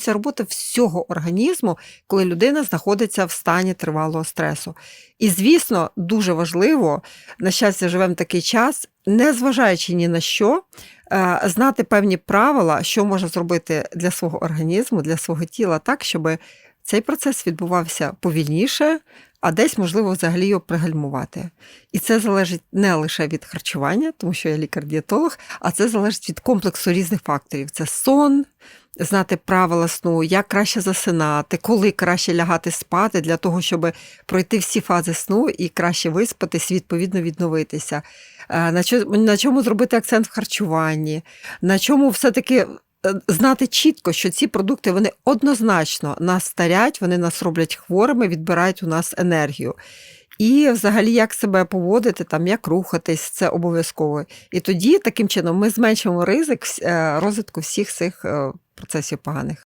змінюється робота всього організму, коли людина знаходиться в стані тривалого стресу. І, звісно, дуже важливо, на щастя, живемо такий час, не зважаючи ні на що, е, знати певні правила, що можна зробити для свого організму, для свого тіла, так, щоб цей процес відбувався повільніше, а десь, можливо, взагалі його пригальмувати. І це залежить не лише від харчування, тому що я лікар-дієтолог, а це залежить від комплексу різних факторів: це сон, знати правила сну, як краще засинати, коли краще лягати спати для того, щоб пройти всі фази сну і краще виспатись, відповідно відновитися. Е, На чому, зробити акцент в харчуванні, на чому все-таки знати чітко, що ці продукти вони однозначно нас старять, вони нас роблять хворими, відбирають у нас енергію. І взагалі, як себе поводити, там, як рухатись, це обов'язково. І тоді таким чином ми зменшимо ризик е, розвитку всіх цих е, процесів поганих.